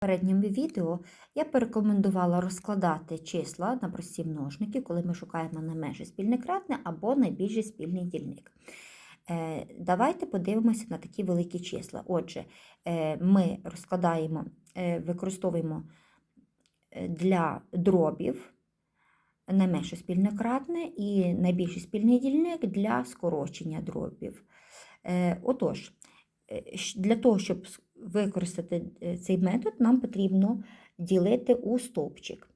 попередньому відео я порекомендувала розкладати числа на прості множники, коли ми шукаємо найменше спільне кратне або найбільший спільний дільник. Е, Давайте подивимося на такі великі числа. Отже, е, ми розкладаємо, е, використовуємо для дробів найменше спільне кратне і найбільший спільний дільник для скорочення дробів. Отож, для того, щоб використати е, цей метод, нам потрібно ділити у стовпчик.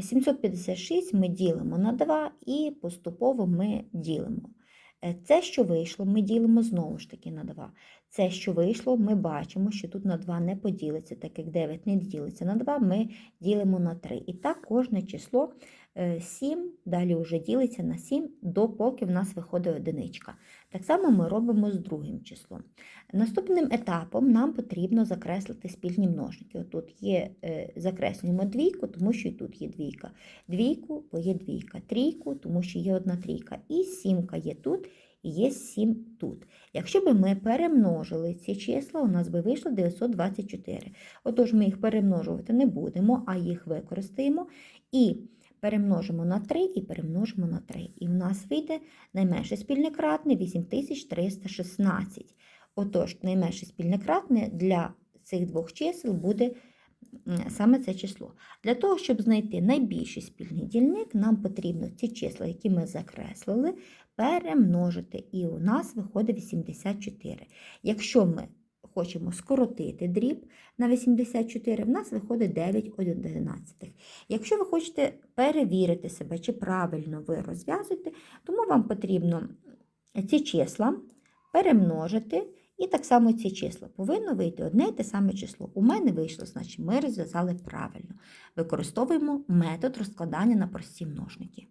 756 ми ділимо на 2 і поступово ми ділимо. Е, Це, що вийшло, ми ділимо знову ж таки на 2. Це, що вийшло, ми бачимо, що тут на 2 не поділиться, так як 9 не ділиться на 2, ми ділимо на 3. І так кожне число 7, далі вже ділиться на 7, допоки в нас виходить одиничка. Так само ми робимо з другим числом. Наступним етапом нам потрібно закреслити спільні множники. Отут є, е, закреслюємо двійку, тому що і тут є двійка. Двійку, бо є двійка, трійку, тому що є одна трійка. І сімка є тут, і є сім тут. Якщо би ми перемножили ці числа, у нас би вийшло 924. Отож, ми їх перемножувати не будемо, а їх використаємо. І перемножимо на 3 і перемножимо на 3. І в нас вийде найменше спільне кратне 8316. Отож, найменше спільне кратне для цих двох чисел буде саме це число. Для того, щоб знайти найбільший спільний дільник, нам потрібно ці числа, які ми закреслили, перемножити. І у нас виходить 84. Якщо ми хочемо скоротити дріб на 84, в нас виходить 9 одинадцятих. Якщо ви хочете перевірити себе, чи правильно ви розв'язуєте, тому вам потрібно ці числа перемножити. І так само ці числа повинно вийти одне і те саме число. У мене вийшло, значить ми розв'язали правильно. Використовуємо метод розкладання на прості множники.